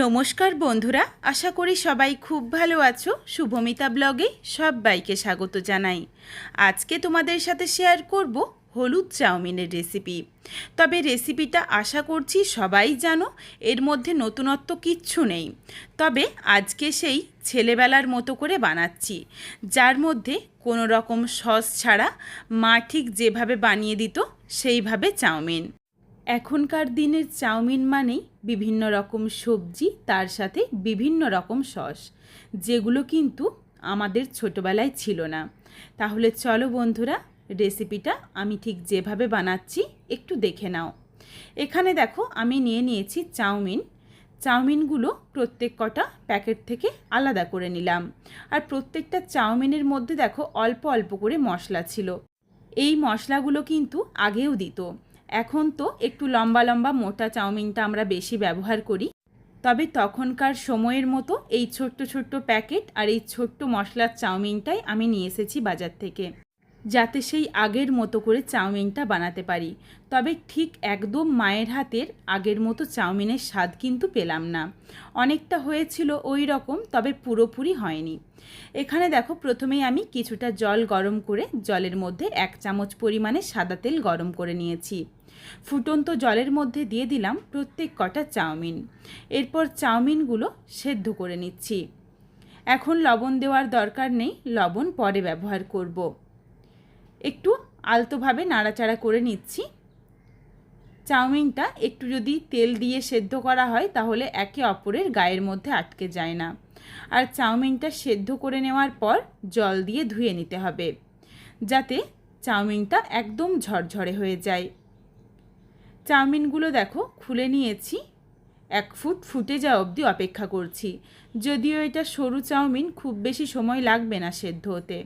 নমস্কার বন্ধুরা, আশা করি সবাই খুব ভালো আছো। শুভমিতা ব্লগে সবাইকে স্বাগত জানাই। আজকে তোমাদের সাথে শেয়ার করব হলুদ চাউমিনের রেসিপি তবে রেসিপিটা আশা করছি সবাই জানো, এর মধ্যে নতুনত্ব কিচ্ছু নেই। তবে আজকে সেই ছেলেবেলার মতো করে বানাচ্ছি, যার মধ্যে কোনো রকম সস ছাড়া মা ঠিক যেভাবে বানিয়ে দিত, সেইভাবে চাউমিন। এখনকার দিনের চাউমিন মানেই বিভিন্ন রকম সবজি, তার সাথে বিভিন্ন রকম সস, যেগুলো কিন্তু আমাদের ছোটোবেলায় ছিল না। তাহলে চলো বন্ধুরা, রেসিপিটা আমি ঠিক যেভাবে বানাচ্ছি একটু দেখে নাও। এখানে দেখো, আমি নিয়ে নিয়েছি চাউমিন। চাউমিনগুলো প্রত্যেক কটা প্যাকেট থেকে আলাদা করে নিলাম। আর প্রত্যেকটা চাউমিনের মধ্যে দেখো, অল্প অল্প করে মশলা ছিল। এই মশলাগুলো কিন্তু আগেও দিত। এখন তো একটু লম্বা লম্বা মোটা চাউমিনটা আমরা বেশি ব্যবহার করি। তবে তখনকার সময়ের মতো এই ছোট্ট ছোট্ট প্যাকেট আর এই ছোট্ট মশলার চাউমিনটাই আমি নিয়ে এসেছি বাজার থেকে। যাতে সেই আগের মতো করে চাউমিনটা বানাতে পারি। তবে ঠিক একদম মায়ের হাতের আগের মতো চাউমিনের স্বাদ কিন্তু পেলাম না। অনেকটা হয়েছিল ওই রকম, তবে পুরোপুরি হয়নি। এখানে দেখো, প্রথমেই আমি কিছুটা জল গরম করে জলের মধ্যে এক চামচ পরিমাণে সাদা তেল গরম করে নিয়েছি। ফুটন্ত জলের মধ্যে দিয়ে দিলাম প্রত্যেক কটা চাউমিন। এরপর চাউমিনগুলো সেদ্ধ করে নিচ্ছি। এখন লবণ দেওয়ার দরকার নেই, লবণ পরে ব্যবহার করব। একটু আলতোভাবে নাড়াচাড়া করে নিচ্ছি। চাউমিনটা একটু যদি তেল দিয়ে সেদ্ধ করা হয়, তাহলে একে অপরের গায়ের মধ্যে আটকে যায় না। আর চাউমিনটা সেদ্ধ করে নেওয়ার পর জল দিয়ে ধুয়ে নিতে হবে, যাতে চাউমিনটা একদম ঝরঝরে হয়ে যায়। চাউমিনগুলো দেখো, খুলে নিয়েছি। এক ফুট ফুটে যাওয়া অবধি অপেক্ষা করছি। যদিও এটা সরু চাউমিন, খুব বেশি সময় লাগবে না সেদ্ধ হতে।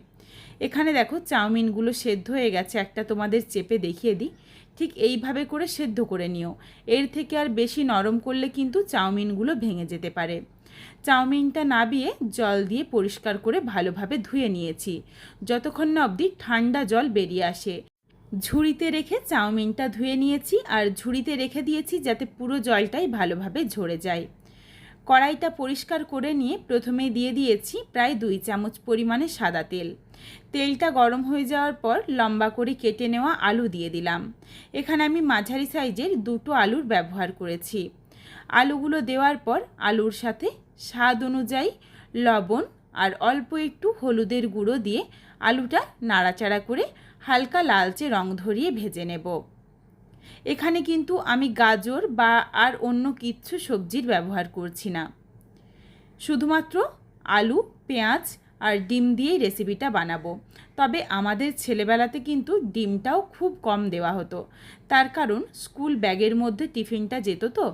এখানে দেখো চাউমিনগুলো সেদ্ধ হয়ে গেছে, একটা তোমাদের চেপে দেখিয়ে দিই। ঠিক এইভাবে করে সেদ্ধ করে নিও। এর থেকে আর বেশি নরম করলে কিন্তু চাউমিনগুলো ভেঙে যেতে পারে। চাউমিনটা নাবিয়ে জল দিয়ে পরিষ্কার করে ভালোভাবে ধুয়ে নিয়েছি। যতক্ষণ না অবধি ঠান্ডা জল বেরিয়ে আসে। ঝুড়িতে রেখে চাউমিনটা ধুয়ে নিয়েছি আর ঝুড়িতে রেখে দিয়েছি যাতে পুরো জলটাই ভালোভাবে ঝরে যায়। কড়াইটা পরিষ্কার করে নিয়ে প্রথমে দিয়ে দিয়েছি প্রায় দুই চামচ পরিমাণে সাদা তেল। তেলটা গরম হয়ে যাওয়ার পর লম্বা করে কেটে নেওয়া আলু দিয়ে দিলাম। এখানে আমি মাঝারি সাইজের দুটো আলুর ব্যবহার করেছি। আলুগুলো দেওয়ার পর আলুর সাথে স্বাদ অনুযায়ী লবণ আর অল্প একটু হলুদের গুঁড়ো দিয়ে আলুটা নাড়াচাড়া করে হালকা লালচে রং ধরিয়ে ভেজে নেব। এখানে কিন্তু আমি গাজর বা আর অন্য কিচ্ছু সবজির ব্যবহার করছি না। শুধুমাত্র আলু, পেঁয়াজ আর ডিম দিয়েই রেসিপিটা বানাবো। তবে আমাদের ছেলেবেলাতে কিন্তু ডিমটাও খুব কম দেওয়া হতো। তার কারণ স্কুল ব্যাগের মধ্যে টিফিনটা যেত তো,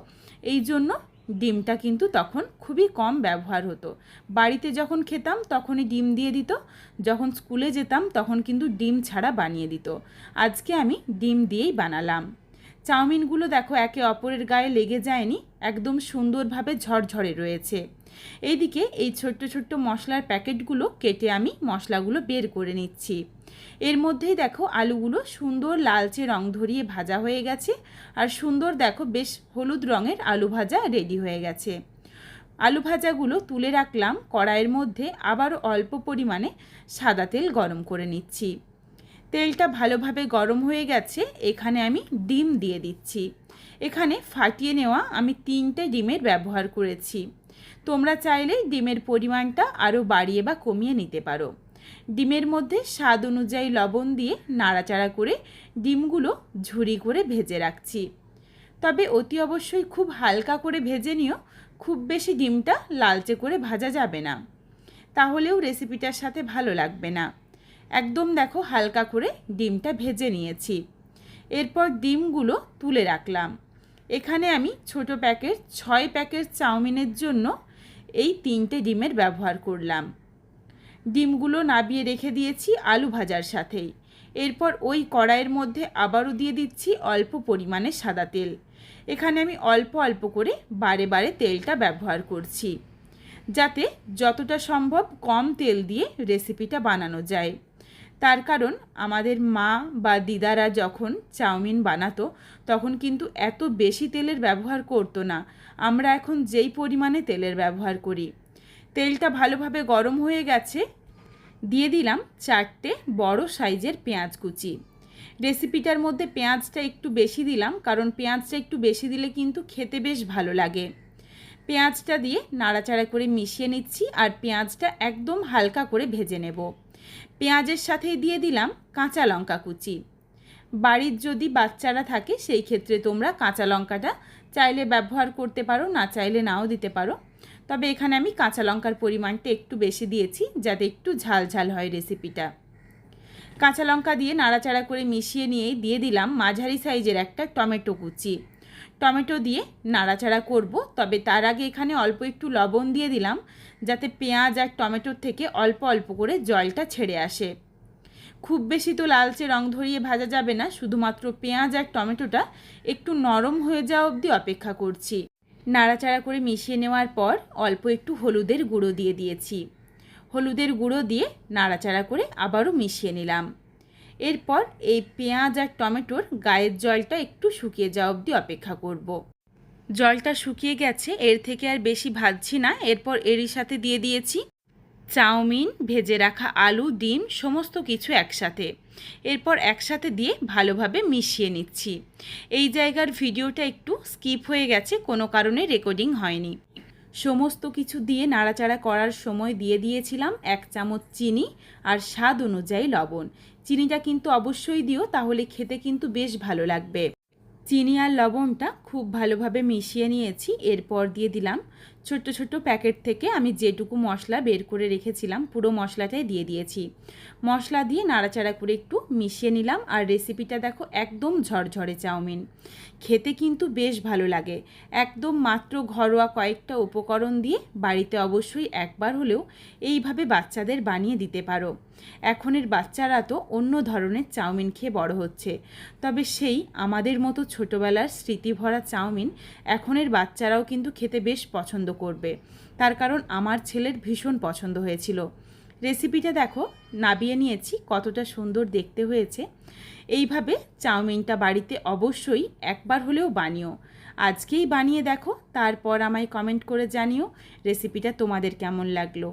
এই জন্য ডিমটা কিন্তু তখন খুবই কম ব্যবহার হতো। বাড়িতে যখন খেতাম তখনই ডিম দিয়ে দিত, যখন স্কুলে যেতাম তখন কিন্তু ডিম ছাড়া বানিয়ে দিত। আজকে আমি ডিম দিয়েই বানালাম। চাউমিনগুলো দেখো একে অপরের গায়ে লেগে যায়নি, একদম সুন্দরভাবে ঝরঝরে রয়েছে। এইদিকে এই ছোট্ট ছোট্ট মশলার প্যাকেটগুলো কেটে আমি মশলাগুলো বের করে নিচ্ছি। এর মধ্যেই দেখো আলুগুলো সুন্দর লালচে রং ধরিয়ে ভাজা হয়ে গেছে আর সুন্দর দেখো বেশ হলুদ রঙের আলু ভাজা রেডি হয়ে গেছে। আলু ভাজাগুলো তুলে রাখলাম, কড়াইয়ের মধ্যে আবারও অল্প পরিমাণে সাদা তেল গরম করে নিচ্ছি। তেলটা ভালোভাবে গরম হয়ে গেছে, এখানে আমি ডিম দিয়ে দিচ্ছি। এখানে ফাটিয়ে নেওয়া আমি তিনটে ডিমের ব্যবহার করেছি। তোমরা চাইলে ডিমের পরিমাণটা আরও বাড়িয়ে বা কমিয়ে নিতে পারো। ডিমের মধ্যে স্বাদ অনুযায়ী লবণ দিয়ে নাড়াচাড়া করে ডিমগুলো ঝুরি করে ভেজে রাখছি। তবে অতি অবশ্যই খুব হালকা করে ভেজে নিও, খুব বেশি ডিমটা লালচে করে ভাজা যাবে না। তাহলেও রেসিপিটার সাথে ভালো লাগবে না। একদম দেখো হালকা করে ডিমটা ভেজে নিয়েছি। এরপর ডিমগুলো তুলে রাখলাম। এখানে আমি ছোট প্যাকেট, ছয় প্যাকেট চাউমিনের জন্য এই তিনটে ডিমের ব্যবহার করলাম। ডিমগুলো নাবিয়ে রেখে দিয়েছি আলু ভাজার সাথেই। এরপর ওই কড়াইয়ের মধ্যে আবারও দিয়ে দিচ্ছি অল্প পরিমাণে সাদা তেল। এখানে আমি অল্প অল্প করে বারে বারে তেলটা ব্যবহার করছি, যাতে যতটা সম্ভব কম তেল দিয়ে রেসিপিটা বানানো যায়। তার কারণ আমাদের মা বা দিদারা যখন চাউমিন বানাতো, তখন কিন্তু এত বেশি তেলের ব্যবহার করতো না। আমরা এখন যেই পরিমাণে তেলের ব্যবহার করি। তেলটা ভালোভাবে গরম হয়ে গেছে। দিয়ে দিলাম চারটে বড় সাইজের পেঁয়াজ কুচি। রেসিপিটার মধ্যে পেঁয়াজটা একটু বেশি দিলাম, কারণ পেঁয়াজটা একটু বেশি দিলে কিন্তু খেতে বেশ ভালো লাগে। পেঁয়াজটা দিয়ে নাড়াচাড়া করে মিশিয়ে নিচ্ছি আর পেঁয়াজটা একদম হালকা করে ভেজে নেব। পেঁয়াজের সাথেই দিয়ে দিলাম কাঁচা লঙ্কা কুচি। বাড়ির যদি বাচ্চারা থাকে, সেই ক্ষেত্রে তোমরা কাঁচা লঙ্কাটা চাইলে ব্যবহার করতে পারো, না চাইলে নাও দিতে পারো। তবে এখানে আমি কাঁচা লঙ্কার পরিমাণটা একটু বেশি দিয়েছি, যাতে একটু ঝাল ঝাল হয় রেসিপিটা। কাঁচা লঙ্কা দিয়ে নাড়াচাড়া করে মিশিয়ে নিয়েই দিয়ে দিলাম মাঝারি সাইজের একটা টমেটো কুচি। টমেটো দিয়ে নাড়াচাড়া করব। তবে তার আগে এখানে অল্প একটু লবণ দিয়ে দিলাম, যাতে পেঁয়াজ আর টমেটোর থেকে অল্প অল্প করে জলটা ছেড়ে আসে। খুব বেশি তো লালচে রং ধরিয়ে ভাজা যাবে না, শুধুমাত্র পেঁয়াজ আর টমেটোটা একটু নরম হয়ে যাওয়া অবধি অপেক্ষা করছি। নাড়াচাড়া করে মিশিয়ে নেওয়ার পর অল্প একটু হলুদের গুঁড়ো দিয়ে দিয়েছি। হলুদের গুঁড়ো দিয়ে নাড়াচাড়া করে আবারও মিশিয়ে নিলাম। এরপর এই পেঁয়াজ আর টমেটোর গায়ের জলটা একটু শুকিয়ে যাওয়া অবধি অপেক্ষা করব। জলটা শুকিয়ে গেছে, এর থেকে আর বেশি ভাজছি না। এরপর এরই সাথে দিয়ে দিয়েছি চাউমিন, ভেজে রাখা আলু, ডিম, সমস্ত কিছু একসাথে। এরপর একসাথে দিয়ে ভালোভাবে মিশিয়ে নিচ্ছি। এই জায়গার ভিডিওটা একটু স্কিপ হয়ে গেছে, কোনো কারণে রেকর্ডিং হয়নি। সমস্ত কিছু দিয়ে নাড়াচাড়া করার সময় দিয়ে দিয়েছিলাম এক চামচ চিনি আর স্বাদ অনুযায়ী লবণ। চিনিটা কিন্তু অবশ্যই দিও, তাহলে খেতে কিন্তু বেশ ভালো লাগবে। চিনি আর লবণটা খুব ভালোভাবে মিশিয়ে নিয়েছি, এরপর দিয়ে দিলাম ছোট্ট ছোট্ট প্যাকেট থেকে আমি যেটুকু মশলা বের করে রেখেছিলাম, পুরো মশলাটাই দিয়ে দিয়েছি। মশলা দিয়ে নাড়াচাড়া করে একটু মিশিয়ে নিলাম আর রেসিপিটা দেখো একদম ঝরঝরে চাউমিন। খেতে কিন্তু বেশ ভালো লাগে। একদম মাত্র ঘরোয়া কয়েকটা উপকরণ দিয়ে বাড়িতে অবশ্যই একবার হলেও এইভাবে বাচ্চাদের বানিয়ে দিতে পারো। এখনের বাচ্চারা তো অন্য ধরনের চাউমিন খেয়ে বড় হচ্ছে। তবে সেই আমাদের মতো ছোটোবেলার স্মৃতিভরা চাউমিন এখনের বাচ্চারাও কিন্তু খেতে বেশ পছন্দ করবে। তার কারণ আমার ছেলের ভীষণ পছন্দ হয়েছিল। রেসিপিটা দেখো, নাবিয়ে নিয়েছি, কতটা সুন্দর দেখতে হয়েছে। এইভাবে চাউমিনটা বাড়িতে অবশ্যই একবার হলেও বানিও। আজকেই বানিয়ে দেখো, তারপর আমায় কমেন্ট করে জানিও, রেসিপিটা তোমাদের কেমন লাগল।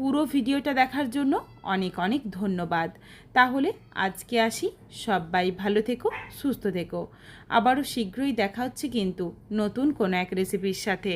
পুরো ভিডিওটা দেখার জন্য অনেক অনেক ধন্যবাদ। তাহলে আজকে আসি। সবাই ভালো থেকো, সুস্থ থেকো। আবারও শীঘ্রই দেখা হচ্ছে কিন্তু নতুন কোনো এক রেসিপির সাথে।